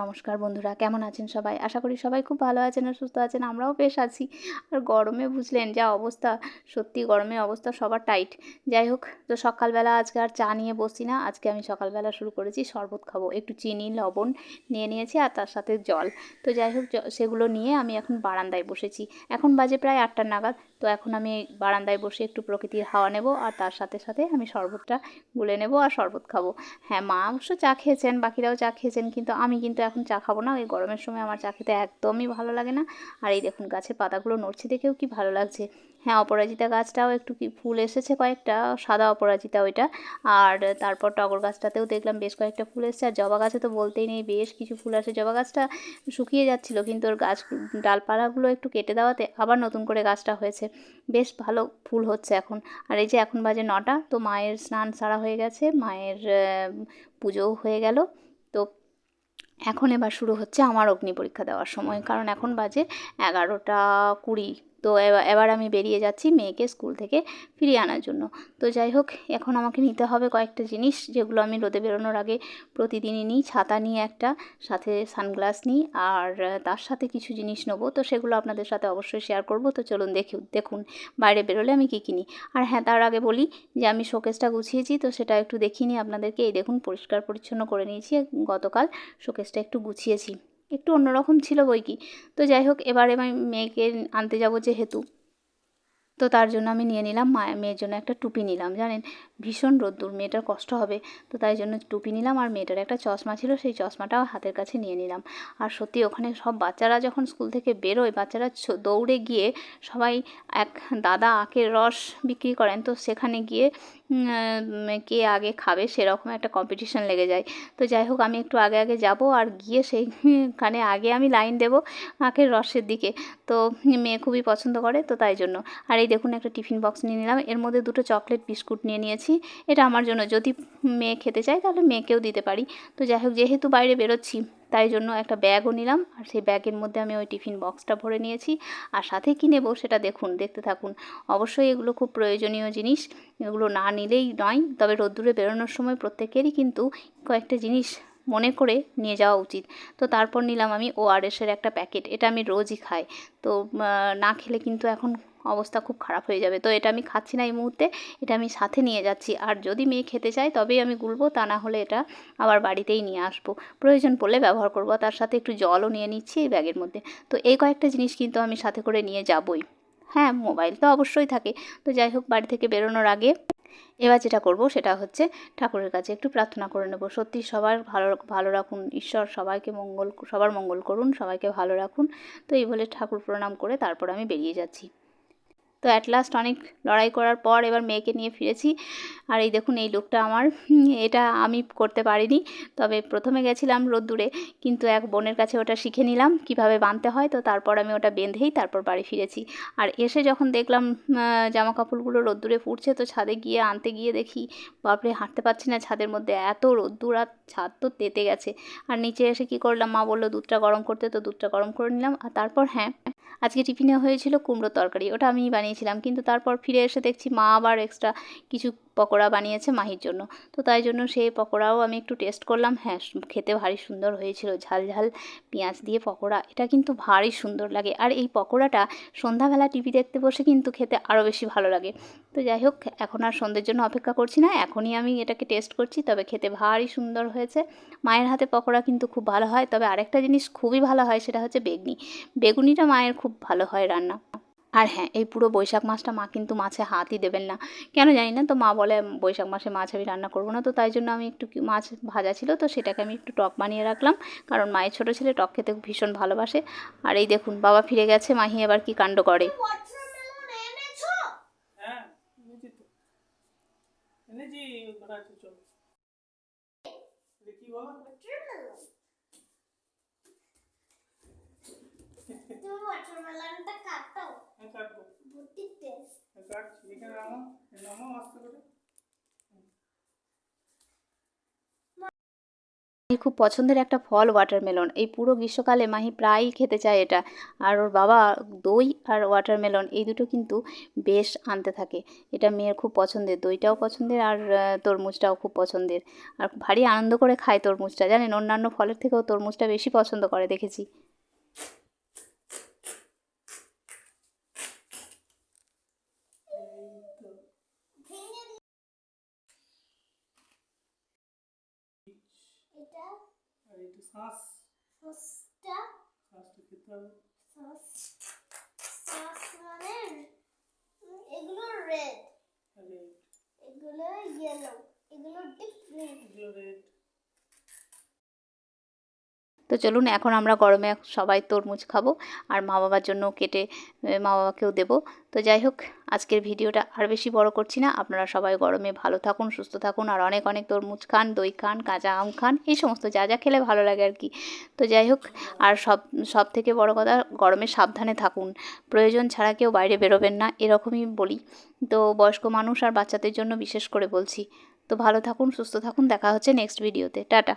নমস্কার বন্ধুরা, কেমন আছেন সবাই? আশা করি সবাই খুব ভালো আছেন আর সুস্থ আছেন, আমরাও বেশ আছি। আর গরমে বুঝলেন যা অবস্থা, সত্যি গরমে অবস্থা সবার টাইট। যাই হোক, তো সকালবেলা আজকে আর চা নিয়ে বসি না, আজকে আমি সকালবেলা শুরু করেছি শরবত খাব। একটু চিনি, লবণ নিয়ে নিয়েছি আর তার সাথে জল। তো যাই হোক সেগুলো নিয়ে আমি এখন বারান্দায় বসেছি। এখন বাজে প্রায় আটটা নাগাদ তো এখন আমি বারান্দায় বসে একটু প্রকৃতির হাওয়া নেব আর তার সাথে সাথে আমি শরবতটা গুলে নেব আর শরবত খাব। হ্যাঁ মা অবশ্য চা খেয়েছেন, বাকিরাও চা খেয়েছেন, কিন্তু আমি কিন্তু এখন চা খাব না। ওই গরমের সময় আমার চা খেতে একদমই ভালো লাগে না। আর এই দেখুন, গাছের পাতাগুলো নড়ছে দেখেও কি ভালো লাগছে। হ্যাঁ অপরাজিতা গাছটাও একটু কি, ফুল এসেছে কয়েকটা, সাদা অপরাজিতা ওইটা। আর তারপর টগর গাছটাতেও দেখলাম বেশ কয়েকটা ফুল এসেছে। আর জবা গাছে তো বলতেই নেই, বেশ কিছু ফুল আসে। জবা গাছটা শুকিয়ে যাচ্ছিল, কিন্তু ওর গাছ, ডালপালাগুলো একটু কেটে দেওয়াতে আবার নতুন করে গাছটা হয়েছে। বেশ ভালো ফুল হচ্ছে এখন। আর এই যে এখন বাজে নটা, তো মায়ের স্নান সারা হয়ে গেছে, মায়ের পুজোও হয়ে গেল। তো এখন এবার শুরু হচ্ছে আমার অগ্নি পরীক্ষা দেওয়ার সময়, কারণ এখন বাজে এগারোটা কুড়ি। তো এবার আমি বেরিয়ে যাচ্ছি মেয়েকে স্কুল থেকে ফিরিয়ে আনার জন্য। তো যাই হোক, এখন আমাকে নিতে হবে কয়েকটা জিনিস যেগুলো আমি রোদে বেরোনোর আগে প্রতিদিনই নিই। ছাতা নিয়ে একটা, সাথে সানগ্লাস নিই আর তার সাথে কিছু জিনিস নেব। তো সেগুলো আপনাদের সাথে অবশ্যই শেয়ার করব। তো চলুন দেখি, দেখুন বাইরে বেরোলে আমি কী কিনি আর হ্যাঁ তার আগে বলি যে আমি শোকেসটা গুছিয়েছি, তো সেটা একটু দেখিনি নিই আপনাদেরকে। এই দেখুন, পরিষ্কার পরিচ্ছন্ন করে নিয়েছি। গতকাল শোকেসটা একটু গুছিয়েছি। একটু অন্যরকম ছিল বই কি। তো যাই হোক, এবারে আমি মেয়েকে আনতে যাব যেহেতু। তো তার জন্য আমি নিয়ে নিলাম মায়ের মেয়ের জন্য একটা টুপি নিলাম, জানেন? ভীষণ রোদ্দুর, মেয়েটার কষ্ট হবে। তো তাই জন্য টুপি নিলাম আর মেয়েটার একটা চশমা ছিল, সেই চশমাটাও হাতের কাছে নিয়ে নিলাম। আর সত্যি ওখানে সব বাচ্চারা যখন স্কুল থেকে বেরোয়, বাচ্চারা দৌড়ে গিয়ে সবাই এক দাদা আখের রস বিক্রি করেন। তো সেখানে গিয়ে কে আগে খাবে সেরকম একটা কম্পিটিশন লেগে যায়। তো যাই হোক, আমি একটু আগে আগে যাব আর গিয়ে সেইখানে আগে আমি লাইন দেব আখের রসের দিকে। তো মেয়ে খুবই পছন্দ করে, তো তাই জন্য। আর এই দেখুন, একটা টিফিন বক্স নিয়ে নিলাম। এর মধ্যে দুটো চকলেট বিস্কুট নিয়ে নিয়েছি। এটা আমার জন্য। যদি মেয়ে খেতে চায়, তাহলে মেয়েকেও দিতে পারি। তো যাই হোক, যেহেতু বাইরে বেরোচ্ছি তাই জন্য একটা ব্যাগও নিলাম। আর সেই ব্যাগের মধ্যে আমি ওই টিফিন বক্সটা ভরে নিয়েছি। আর সাথে কী নেব সেটা দেখুন, দেখতে থাকুন। অবশ্যই এগুলো খুব প্রয়োজনীয় জিনিস। এগুলো না নিলেই নয়। তবে রোদ্দুরে বেরোনোর সময় প্রত্যেকেরই কিন্তু কয়েকটা জিনিস মনে করে নিয়ে যাওয়া উচিত। তো তারপর নিলাম আমি ওআরএসের একটা প্যাকেট এটা আমি রোজই খাই। তো না খেলে কিন্তু এখন অবস্থা খুব খারাপ হয়ে যাবে। তো এটা আমি খাচ্ছি না এই মুহূর্তে, এটা আমি সাথে নিয়ে যাচ্ছি। আর যদি মেয়ে খেতে চায় তবেই আমি গুলবো, তা না হলে এটা আবার বাড়িতেই নিয়ে আসব। প্রয়োজন পড়লে ব্যবহার করব তার সাথে একটু জলও নিয়ে নিচ্ছি এই ব্যাগের মধ্যে। তো এই কয়েকটা জিনিস কিন্তু আমি সাথে করে নিয়ে যাবই। হ্যাঁ মোবাইল তো অবশ্যই থাকে। তো যাই হোক, বাড়ি থেকে বেরোনোর আগে এবার যেটা করব সেটা হচ্ছে ঠাকুরের কাছে একটু প্রার্থনা করে নেব। সত্যি সবার ভালো ভালো রাখুন, ঈশ্বর সবাইকে মঙ্গল, সবার মঙ্গল করুন, সবাইকে ভালো রাখুন। তো এই বলে ঠাকুর প্রণাম করে তারপর আমি বেরিয়ে যাচ্ছি। তো অ্যাট লাস্ট অনেক লড়াই করার পর এবার মেয়েকে নিয়ে ফিরেছি। আর এই দেখুন, এই লুকটা আমার। এটা আমি করতে পারিনি, তবে প্রথমে গেছিলাম রোদ্দুরে, কিন্তু এক বোনের কাছে ওটা শিখে নিলাম কীভাবে বাঁধতে হয়। তো তারপর আমি ওটা বেঁধেই তারপর বাড়ি ফিরেছি। আর এসে যখন দেখলাম জামা কাপড়গুলো রোদ্দুরে ফুটছে, তো ছাদে গিয়ে আনতে গিয়ে দেখি, বাপরে, হাঁটতে পারছি না ছাদের মধ্যে। এত রোদ্দুর আর ছাদ তো তেতে গেছে। আর নিচে এসে কি করলাম, মা বলল, দুধটা গরম করতে। তো দুধটা গরম করে নিলাম। আর তারপর হ্যাঁ আজকে টিফিনে হয়েছিল কুমড়ো তরকারি। ওটা আমিই বানিয়েছিলাম। কিন্তু তারপর ফিরে এসে দেখছি মা আবার এক্সট্রা কিছু পকোড়া বানিয়েছে মাহির জন্য। তো তাই জন্য সেই পকোড়াও আমি একটু টেস্ট করলাম। হ্যাঁ খেতে ভারী সুন্দর হয়েছিল। ঝাল ঝাল পেঁয়াজ দিয়ে পকোড়া। এটা কিন্তু ভারী সুন্দর লাগে। আর এই পকোড়াটা সন্ধ্যাবেলা টিভি দেখতে বসে কিন্তু খেতে আরও বেশি ভালো লাগে। তো যাই হোক, এখন আর সন্ধ্যের জন্য অপেক্ষা করছি না। এখনই আমি এটাকে টেস্ট করছি। তবে খেতে ভারী সুন্দর হয়েছে। মায়ের হাতে পকোড়া কিন্তু খুব ভালো হয়। তবে আরেকটা জিনিস খুবই ভালো হয়, সেটা হচ্ছে বেগনি। বেগুনিটা মায়ের খুব ভালো হয় রান্না। আর হ্যাঁ এই পুরো বৈশাখ মাসটা মা কিন্তু মাছে হাতই দেবেন না। কেন জানি না তো মা বলে বৈশাখ মাসে মাছ আমি রান্না করব না। তো তাই জন্য আমি একটু মাছ ভাজা ছিল তো সেটাকে আমি একটু টক বানিয়ে রাখলাম। কারণ মায়ের ছোটো ছেলে টক খেতে ভীষণ ভালোবাসে। আর এই দেখুন বাবা ফিরে গেছে মাহি এবার কি কাণ্ড করে। হ্যাঁ এনেছি তো এনেছি কোথায় আছে চল দেখি বলো খুব পছন্দের একটা ফল ওয়াটারমেলন এই পুরো গ্রীষ্মকালে মাহি প্রায়ই খেতে চায় এটা। আর ওর বাবা দই আর ওয়াটারমেলন এই দুটো কিন্তু বেশ আনতে থাকে। এটা মেয়ের খুব পছন্দের, দইটাও পছন্দের আর তরমুজটাও খুব পছন্দের। আর ভারী আনন্দ করে খায় তরমুজটা। জানেন, অন্যান্য ফলের থেকেও তরমুজটা বেশি পছন্দ করে, দেখেছি। এটা আর একটু সস। সসটা সসটা খেতে হবে। সস সস মানে এগুলো রেড আরে এগুলো ইয়েলো এগুলো ডিপ গ্রিন এগুলো রেড তো চলুন এখন আমরা গরমে সবাই তরমুজ খাব আর মা বাবার জন্য কেটে মা বাবাকেও দেবো। তো যাই হোক, আজকের ভিডিওটা আর বেশি বড় করছি না। আপনারা সবাই গরমে ভালো থাকুন, সুস্থ থাকুন আর অনেক অনেক তরমুজ খান, দই খান, কাঁচা আম খান, এই সমস্ত যা যা খেলে ভালো লাগে আর কি। তো যাই হোক, আর সব সব থেকে বড় কথা গরমে সাবধানে থাকুন। প্রয়োজন ছাড়া কেউ বাইরে বেরোবেন না, এরকমই বলি। তো বয়স্ক মানুষ আর বাচ্চাদের জন্য বিশেষ করে বলছি। তো ভালো থাকুন, সুস্থ থাকুন, দেখা হচ্ছে নেক্সট ভিডিওতে টাটা।